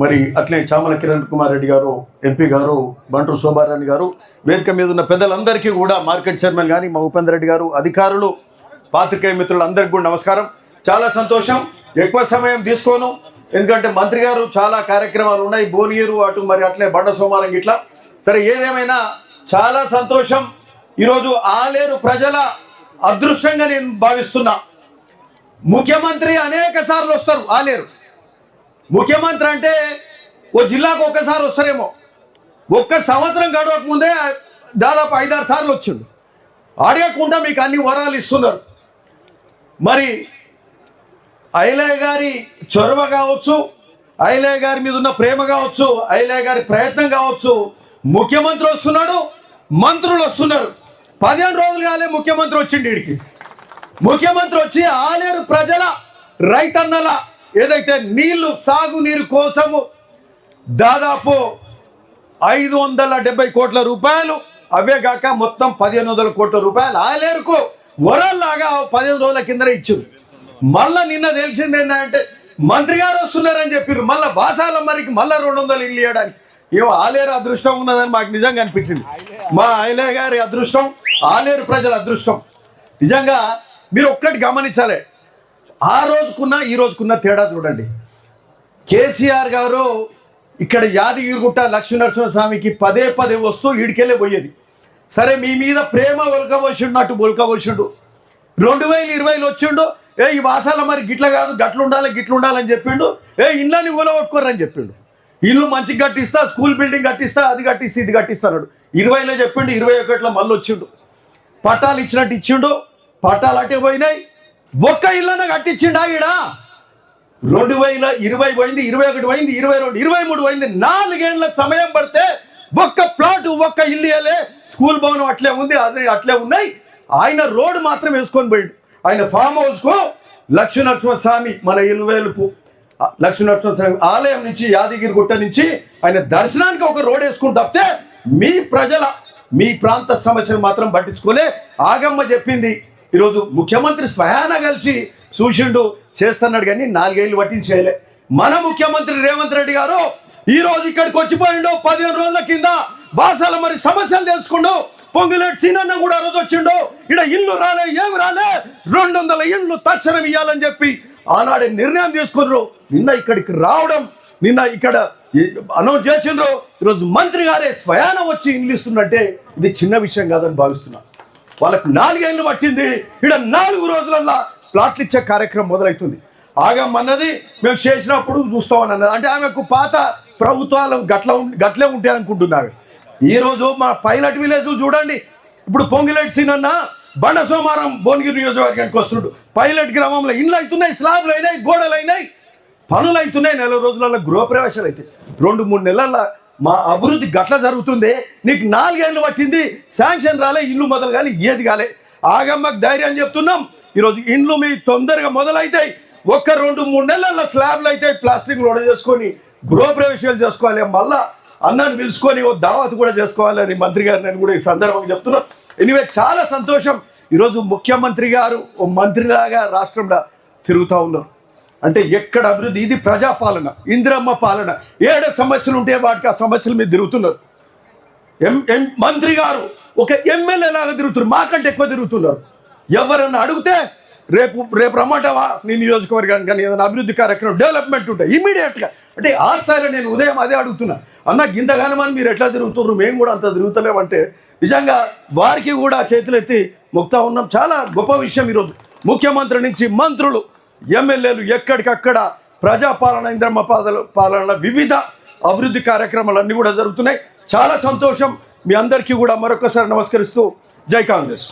మరి అట్లే చామల కిరణ్ కుమార్ రెడ్డి గారు ఎంపీ గారు బంటు శోభారాణి గారు వేదిక మీద ఉన్న పెద్దలందరికీ కూడా మార్కెట్ చైర్మన్ కానీ మా ఉపేందర్ రెడ్డి గారు అధికారులు పాత్రికేయ మిత్రులందరికీ కూడా నమస్కారం. చాలా సంతోషం. ఎక్కువ సమయం తీసుకోను. ఎందుకంటే మంత్రి గారు చాలా కార్యక్రమాలు ఉన్నాయి. భువనగిరు అటు మరి అట్లే బండ సోమారం ఇట్లా సరే ఏదేమైనా చాలా సంతోషం. ఈరోజు ఆలేరు ప్రజల అదృష్టంగా నేను భావిస్తున్నా. ముఖ్యమంత్రి అనేక సార్లు వస్తారు ఆలేరు. ముఖ్యమంత్రి అంటే ఓ జిల్లాకు ఒక్కసారి వస్తారేమో. ఒక్క సంవత్సరం గడవక ముందే దాదాపు ఐదారు సార్లు వచ్చిండు. అడగకుండా మీకు అన్ని వరాలు ఇస్తున్నారు. మరి ఐలయ్య గారి చొరవ కావచ్చు ఐలయ్య గారి మీద ఉన్న ప్రేమ కావచ్చు ఐలయ్య గారి ప్రయత్నం కావచ్చు ముఖ్యమంత్రి వస్తున్నాడు మంత్రులు వస్తున్నారు. పదిహేను రోజులు కాలే ముఖ్యమంత్రి వచ్చిండు వీడికి ముఖ్యమంత్రి వచ్చి ఆలేరు ప్రజల రైతన్నల ఏదైతే నీళ్ళు సాగునీరు కోసము దాదాపు ఐదు వందల డెబ్బై కోట్ల రూపాయలు అవే కాక మొత్తం పదిహేను వందల కోట్ల రూపాయలు ఆలేరుకు వరల్లాగా పదిహేను రోజుల కింద ఇచ్చింది మళ్ళా నిన్న తెలిసింది ఏంటంటే మంత్రి గారు వస్తున్నారని చెప్పారు. మళ్ళా బాసాల మరికి మళ్ళా రెండు వందలు ఇల్లు ఇవ్వడానికి. ఏమో ఆలేరు అదృష్టం ఉన్నదని మాకు నిజంగా అనిపించింది. మా ఆయలే గారి అదృష్టం ఆలేరు ప్రజల అదృష్టం. నిజంగా మీరు ఒక్కటి గమనించాలి. ఆ రోజుకున్న ఈ రోజుకున్న తేడా చూడండి. కేసీఆర్ గారు ఇక్కడ యాదగిరిగుట్ట లక్ష్మీనరసింహస్వామికి పదే పదే వస్తూ ఈడికెళ్ళే పోయేది. సరే మీ మీద ప్రేమ ఒలకబోసిండు ఒలకబోసిండు రెండు వేల ఇరవైలో వచ్చిండు ఏ ఈ వాసాల మరి గిట్ల కాదు గట్లు ఉండాలి గిట్లు ఉండాలని చెప్పిండు. ఏ ఇళ్ళని ఊలగొట్టుకోరని చెప్పిండు. ఇల్లు మంచిగా కట్టిస్తా స్కూల్ బిల్డింగ్ కట్టిస్తా అది కట్టిస్తా ఇది కట్టిస్తాడు ఇరవైలో చెప్పిండు ఇరవై ఒకటిలో మళ్ళీ వచ్చిండు పట్టాలు ఇచ్చినట్టు ఇచ్చిండు పట్టాలు అట్టే పోయినాయి. ఒక్క ఇళ్ళన కట్టించిండా ఈడ? రెండు వేల ఇరవై పోయింది ఇరవై ఒకటి పోయింది ఇరవై రెండు ఇరవై మూడు పోయింది. నాలుగేళ్ళ సమయం పడితే ఒక్క ప్లాట్ ఒక్క ఇల్లు ఇవ్వలే స్కూల్ భవనం అట్లే ఉంది అదే అట్లే ఉన్నాయి. ఆయన రోడ్డు మాత్రం వేసుకొని పోయిండు. ఆయన ఫామ్ హౌస్కు లక్ష్మీనరసింహస్వామి మన ఇలువేలుపు లక్ష్మీ నరసింహస్వామి ఆలయం నుంచి యాదగిరి గుట్ట నుంచి ఆయన దర్శనానికి ఒక రోడ్ వేసుకుని తప్పితే మీ ప్రజల మీ ప్రాంత సమస్యలు మాత్రం పట్టించుకోలే. ఆగమ్మ చెప్పింది ఈరోజు ముఖ్యమంత్రి స్వయాన కలిసి చూసిండు చేస్తున్నాడు కానీ నాలుగేళ్ళు పట్టించేయలే. మన ముఖ్యమంత్రి రేవంత్ రెడ్డి గారు ఈ రోజు ఇక్కడికి వచ్చిపోయిండు. పదిహేను రోజుల కింద బాసాల మరి సమస్యలు తెలుసుకుండు. పొంగులేటి సీనన్న కూడా ఆ రోజు వచ్చిండు. ఇక్కడ ఇల్లు రాలే ఏమి రాలే రెండు వందల ఇళ్ళు తక్షణం ఇవ్వాలని చెప్పి ఆనాడే నిర్ణయం తీసుకున్నారు. నిన్న ఇక్కడికి రావడం నిన్న ఇక్కడ అనౌన్స్ చేసిండ్రు. ఈరోజు మంత్రి గారే స్వయాన వచ్చి ఇల్లు ఇస్తున్నట్టే. ఇది చిన్న విషయం కాదని భావిస్తున్నాను వాళ్ళకి నాలుగేళ్ళు పట్టింది. ఇక్కడ నాలుగు రోజులల్లా ప్లాట్లు ఇచ్చే కార్యక్రమం మొదలవుతుంది ఆగమన్నది మేము చేసినప్పుడు చూస్తామని అన్నది. అంటే ఆమెకు పాత ప్రభుత్వాలు గట్ల గట్లే ఉంటాయి అనుకుంటున్నారు. ఈరోజు మా పైలట్ విలేజ్ చూడండి. ఇప్పుడు పొంగిలేటి సీనన్న బండ సోమారం భువనగిరి నియోజకవర్గానికి వస్తుండు పైలట్ గ్రామంలో ఇండ్లు అవుతున్నాయి స్లాబ్లు అయినాయి గోడలు అయినాయి. పనులు అవుతున్నాయి నెల రోజులలో గృహప్రవేశాలు అయితే రెండు మూడు నెలల మా అభివృద్ధి గట్ల జరుగుతుంది. నీకు నాలుగేళ్ళు పట్టింది శాంక్షన్ రాలే ఇల్లు మొదలు కానీ ఏది కాలే. ఆగమ్మకు ధైర్యం చెప్తున్నాం. ఈరోజు ఇండ్లు మీ తొందరగా మొదలైతాయి. ఒక్క రెండు మూడు నెలల స్లాబ్లు అయితే ప్లాస్టిక్ లోడ చేసుకొని గృహప్రవేశాలు చేసుకోవాలి. మళ్ళా అన్నాన్ని పిలుచుకొని ఓ దావత్ కూడా చేసుకోవాలని మంత్రి గారు నేను కూడా ఈ సందర్భంగా చెప్తున్నాను ఎనివే చాలా సంతోషం. ఈరోజు ముఖ్యమంత్రి గారు ఓ మంత్రిలాగా రాష్ట్రంలో తిరుగుతూ ఉన్నారు. అంటే ఎక్కడ అభివృద్ధి? ఇది ప్రజాపాలన ఇందిరమ్మ పాలన. ఏడ సమస్యలు ఉంటే వాటికి ఆ సమస్యల మీద తిరుగుతున్నారు. ఎం ఎం మంత్రి గారు ఒక ఎమ్మెల్యే లాగా తిరుగుతున్నారు. మాకంటే ఎక్కువ తిరుగుతున్నారు. ఎవరన్నా అడిగితే రేపు రేపు రమ్మంటావా నీ నియోజకవర్గానికి కానీ ఏదైనా అభివృద్ధి కార్యక్రమం డెవలప్మెంట్ ఉంటాయి ఇమీడియట్గా. అంటే ఆ స్థాయిలో నేను ఉదయం అదే అడుగుతున్నా. అన్న గిందగానమని మీరు ఎట్లా తిరుగుతున్నారు? మేము కూడా అంత తిరుగుతలేమంటే నిజంగా వారికి కూడా చేతులెత్తి మొక్తా ఉన్నాం. చాలా గొప్ప విషయం ఈరోజు. ముఖ్యమంత్రి నుంచి మంత్రులు ఎమ్మెల్యేలు ఎక్కడికక్కడ ప్రజాపాలన ఇంద్రమ్మ పాదల పాలన వివిధ అభివృద్ధి కార్యక్రమాలన్నీ కూడా జరుగుతున్నాయి. చాలా సంతోషం. మీ అందరికీ కూడా మరొకసారి నమస్కరిస్తూ జై కాంగ్రెస్.